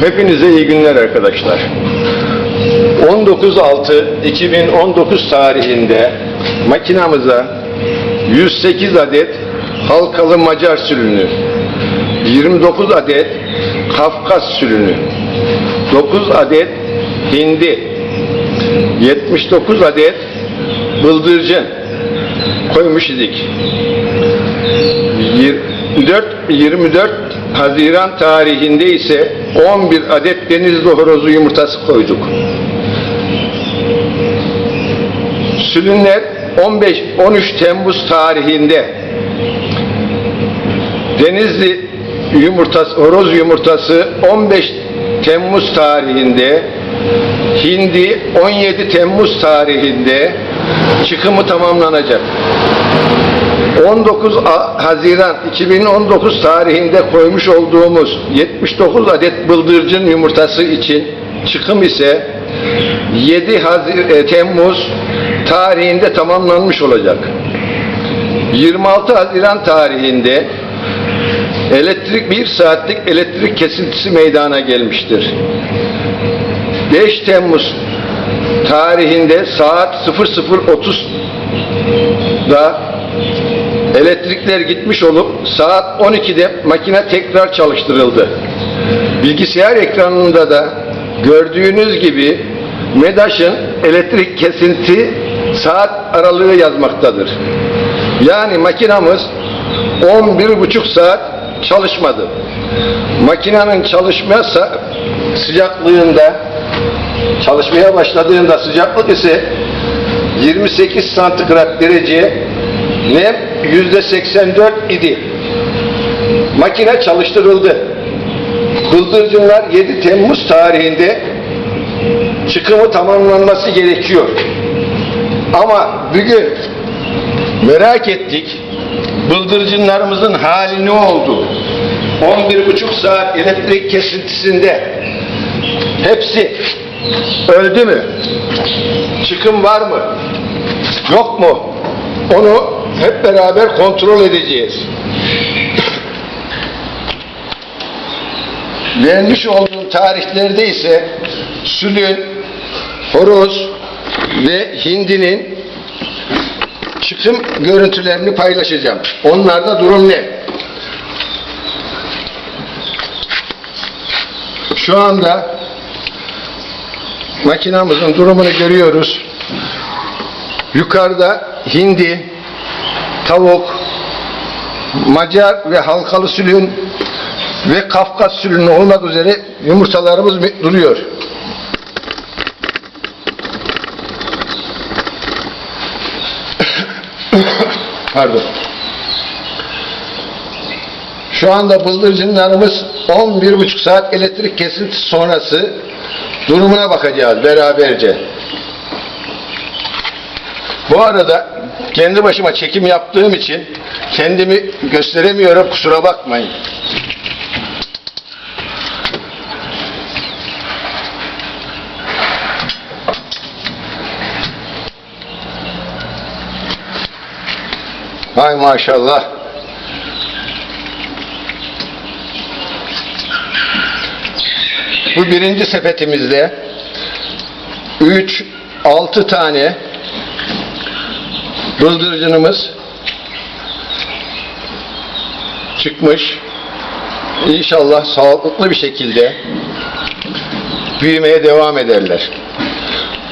Hepinize iyi günler arkadaşlar. 19.6.2019 tarihinde makinamıza 108 adet halkalı Macar sülünü, 29 adet Kafkas sülünü, 9 adet hindi, 79 adet bıldırcın koymuş idik. 24, 24 Haziran tarihinde ise 11 adet denizli horozu yumurtası koyduk. Sülünler 15 13 Temmuz tarihinde denizli yumurtası horoz yumurtası 15 Temmuz tarihinde hindi 17 Temmuz tarihinde çıkımı tamamlanacak. 19 A- Haziran 2019 tarihinde koymuş olduğumuz 79 adet bıldırcın yumurtası için çıkım ise 7 Hazir- e, Temmuz tarihinde tamamlanmış olacak. 26 Haziran tarihinde elektrik 1 saatlik elektrik kesintisi meydana gelmiştir. 5 Temmuz tarihinde saat 00.30'da elektrikler gitmiş olup saat 12'de makine tekrar çalıştırıldı. Bilgisayar ekranında da gördüğünüz gibi MEDAŞ'ın elektrik kesinti saat aralığı yazmaktadır. Yani makinamız 11,5 saat çalışmadı. Makinenin çalışma sıcaklığında çalışmaya başladığında sıcaklık ise 28 santigrat derece nem yüzde 84 idi. Makine çalıştırıldı. Bıldırcınlar 7 Temmuz tarihinde çıkımı tamamlanması gerekiyor. Ama bugün merak ettik. Bıldırcınlarımızın hali ne oldu? 11,5 saat elektrik kesintisinde hepsi öldü mü? Çıkım var mı? Yok mu? Onu hep beraber kontrol edeceğiz. Vermiş olduğum tarihlerde ise sülün, horoz ve hindinin çıkım görüntülerini paylaşacağım. Onlarda durum ne? Şu anda makinamızın durumunu görüyoruz. Yukarıda hindi, tavuk, Macar ve halkalı sülün ve Kafkas sülünü olmak üzere yumurtalarımız duruyor. Pardon. Şu anda bıldırcınlarımız 11,5 saat elektrik kesintisi sonrası durumuna bakacağız beraberce. Bu arada kendi başıma çekim yaptığım için kendimi gösteremiyorum kusura bakmayın. Hay maşallah. Bu birinci sepetimizde 3 6 tane bıldırcınımız çıkmış. İnşallah sağlıklı bir şekilde büyümeye devam ederler.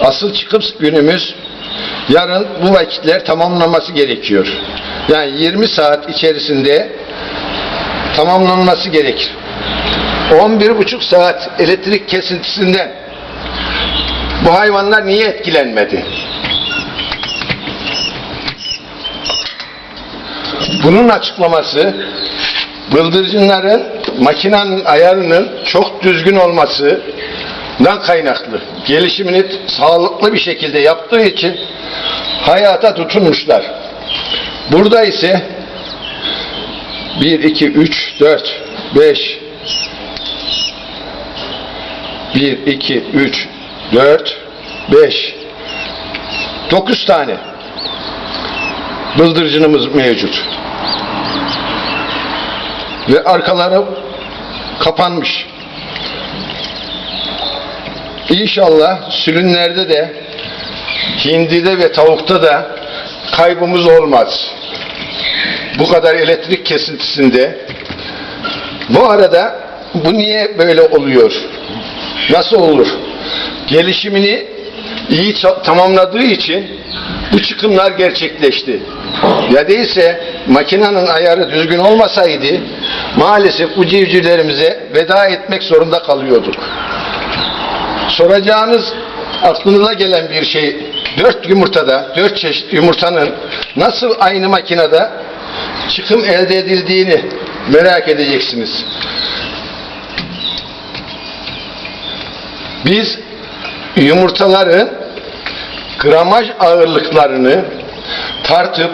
Asıl çıkım günümüz yarın bu vakitler tamamlanması gerekiyor. Yani 20 saat içerisinde tamamlanması gerekir. 11,5 saat elektrik kesintisinden bu hayvanlar niye etkilenmedi? Bunun açıklaması bıldırcınların makinenin ayarının çok düzgün olmasından kaynaklı. Gelişimini sağlıklı bir şekilde yaptığı için hayata tutunmuşlar. Burada ise 1, 2, 3, 4, 5 1, 2, 3, 4, 5 9 tane bıldırcınımız mevcut. Ve arkaları kapanmış. İnşallah sülünlerde de hindide ve tavukta da kaybımız olmaz. Bu kadar elektrik kesintisinde. Bu arada bu niye böyle oluyor? Nasıl olur? Gelişimini iyi tamamladığı için bu çıkımlar gerçekleşti. Ya değilse makinenin ayarı düzgün olmasaydı maalesef bu civcivlerimize veda etmek zorunda kalıyorduk. Soracağınız aklınıza gelen bir şey dört yumurtada, dört çeşit yumurtanın nasıl aynı makinede çıkım elde edildiğini merak edeceksiniz. Biz yumurtaların gramaj ağırlıklarını tartıp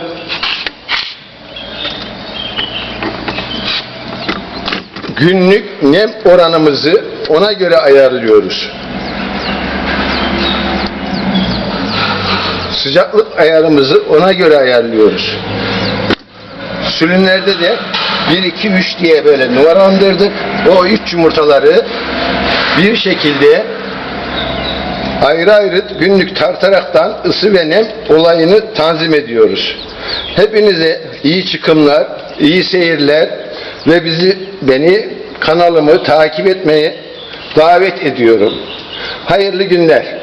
günlük nem oranımızı ona göre ayarlıyoruz. Sıcaklık ayarımızı ona göre ayarlıyoruz. Sülünlerde de 1, 2, 3 diye böyle numaralandırdık. O 3 yumurtaları bir şekilde ayrı ayrı günlük tartaraktan ısı ve nem olayını tanzim ediyoruz. Hepinize iyi çıkımlar, iyi seyirler ve bizi beni kanalımı takip etmeye davet ediyorum. Hayırlı günler.